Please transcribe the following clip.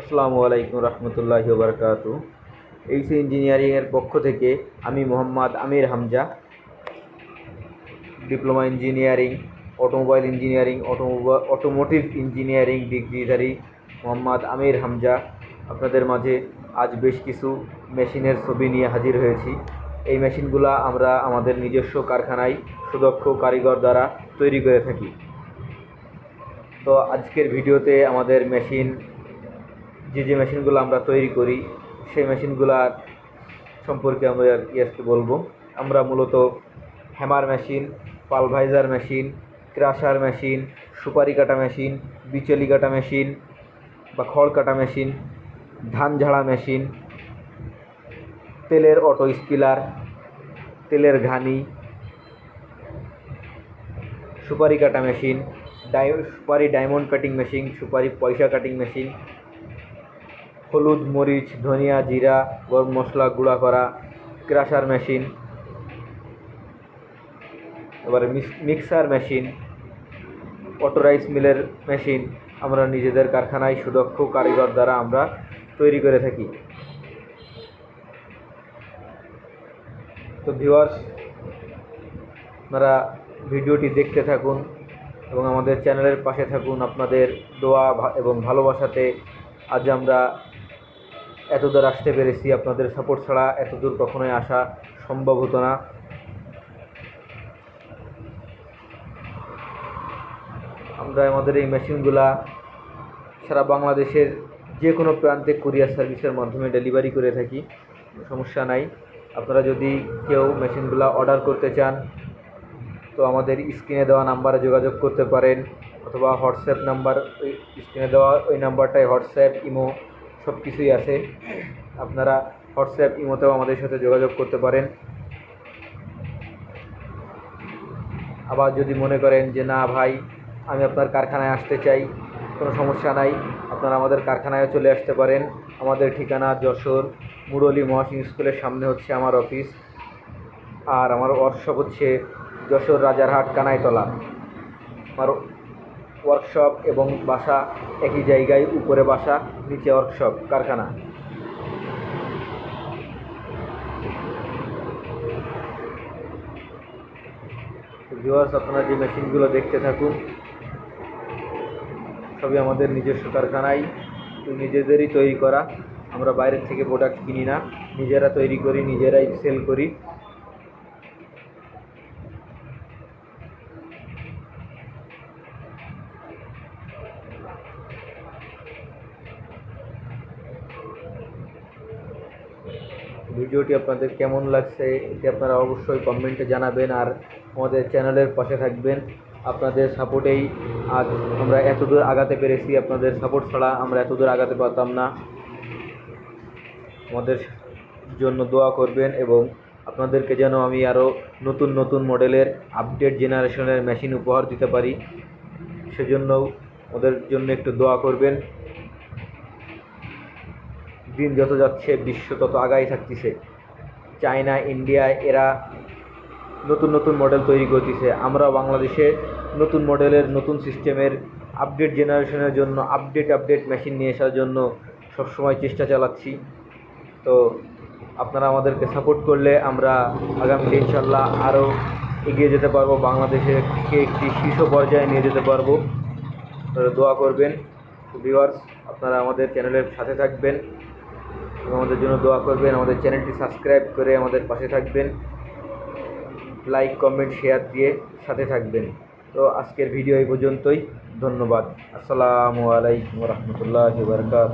আসসালামু আলাইকুম রহমতুল্লাহি বারকাতু এইসি ইঞ্জিনিয়ারিংয়ের পক্ষ থেকে আমি Mohammad Amir Hamza, diploma engineering, automobile engineering automotive engineering ডিগ্রিধারী Mohammad Amir Hamza. আপনাদের মাঝে আজ বেশ কিছু মেশিনের ছবি নিয়ে হাজির হয়েছি। এই মেশিনগুলো আমরা আমাদের নিজস্ব কারখানায় সুদক্ষ কারিগর দ্বারা তৈরি করে থাকি। তো আজকের ভিডিওতে আমাদের মেশিন যে যে মেশিনগুলো আমরা তৈরি করি, সেই মেশিনগুলার সম্পর্কে আমরা আর কি আজকে বলব। আমরা মূলত hammer machine, pulverizer machine, crusher machine, সুপারি কাটা মেশিন, বিচলি কাটা মেশিন বা খড় কাটা মেশিন, ধান ঝাড়া মেশিন, তেলের অটো স্পিলার, তেলের ঘানি, সুপারি কাটা মেশিন, ডাই, সুপারি ডায়মন্ড কাটিং মেশিন, সুপারি পয়সা কাটিং মেশিন হলুদ, মরিচ, ধনিয়া, জিরা, গরম মশলা, গুঁড়া করা, ক্রাশার মেশিন, এবারে মিক্সার মেশিন অটো রাইস মিলের মেশিন আমরা নিজেদের কারখানায় সুদক্ষ কারিগর দ্বারা আমরা তৈরি করে থাকি। তো ভিউয়ার্স, আপনারা ভিডিওটি দেখতে থাকুন এবং আমাদের চ্যানেলের পাশে থাকুন। আপনাদের দোয়া এবং ভালোবাসাতে আজ আমরা এতদূর আসতে পেরেছি, আপনাদের সাপোর্ট ছাড়া এত দূর কখনোই আসা সম্ভব হতো না। আমরা আমাদের এই মেশিনগুলা সারা বাংলাদেশের যে কোনো প্রান্তে কুরিয়ার সার্ভিসের মাধ্যমে ডেলিভারি করে থাকি, সমস্যা নাই। আপনারা যদি কেউ মেশিনগুলা অর্ডার করতে চান, তো আমাদের স্ক্রিনে দেওয়া নাম্বারে যোগাযোগ করতে পারেন, অথবা হোয়াটসঅ্যাপ নাম্বার, ওই স্ক্রিনে দেওয়া ওই নাম্বারটায় হোয়াটসঅ্যাপ, ইমো সব কিছুই আছে। আপনারা হোয়াটসঅ্যাপ, ইমোতেও আমাদের সাথে যোগাযোগ করতে পারেন। আবার যদি মনে করেন যে, না ভাই, আমি আপনার কারখানায় আসতে চাই, কোনো সমস্যা নাই। আপনারা আমাদের কারখানায় চলে আসতে পারেন। আমাদের ঠিকানা যশোর, মুরলী মহাসিং স্কুলের সামনে হচ্ছে আমার অফিস। আর আমার ওয়ার্কশপ হচ্ছে যশোর রাজারহাট কানাইতলা। আমার ওয়ার্কশপ এবং বাসা একই জায়গায় উপরে বাসা, নিচে ওয়ার্কশপ কারখানা। ভিউয়ার্স আপনারা যে মেশিনগুলো দেখতে থাকুন, সবই আমাদের নিজস্ব কারখানায়। নিজেদেরই তৈরি করা, আমরা বাইরের থেকে প্রোডাক্ট কিনি না, নিজেরা তৈরি করি, নিজেরাই সেল করি। ভিডিওটি আপনাদের কেমন লাগছে, এটি আপনারা অবশ্যই কমেন্টে জানাবেন আর আমাদের চ্যানেলের পাশে থাকবেন। আপনাদের সাপোর্টেই আজ আমরা এতদূর আগাতে পেরেছি, আপনাদের সাপোর্ট ছাড়া আমরা এতদূর আগাতে পারতাম না। আমাদের জন্য দোয়া করবেন এবং আপনাদেরকে যেন আমি আরও নতুন নতুন মডেলের আপডেট জেনারেশনের মেশিন উপহার দিতে পারি, সেজন্যও ওদের জন্য একটু দোয়া করবেন। দিন যত যাচ্ছে, বিশ্ব তত আগাই থাকতেছে। চায়না, ইন্ডিয়া, এরা নতুন নতুন মডেল তৈরি করতেছে। আমরা বাংলাদেশে নতুন মডেলের নতুন সিস্টেমের আপডেট জেনারেশনের জন্য আপডেট আপডেট মেশিন নিয়ে আসার জন্য সবসময় চেষ্টা চালাচ্ছি। তো আপনারা আমাদেরকে সাপোর্ট করলে আমরা আগামীতে ইনশাল্লাহ আরও এগিয়ে যেতে পারব, বাংলাদেশকে একটি শীর্ষ পর্যায়ে নিয়ে যেতে পারব। দোয়া করবেন। ভিউয়ার্স আপনারা আমাদের চ্যানেলের সাথে থাকবেন। আমাদের জন্য দোয়া করবেন, আমাদের চ্যানেলটি সাবস্ক্রাইব করে আমাদের পাশে থাকবেন। লাইক কমেন্ট শেয়ার দিয়ে সাথে থাকবেন। তো আজকের ভিডিও এই পর্যন্তই। ধন্যবাদ। আসসালামু আলাইকুম রহমতুল্লাহ বারকাত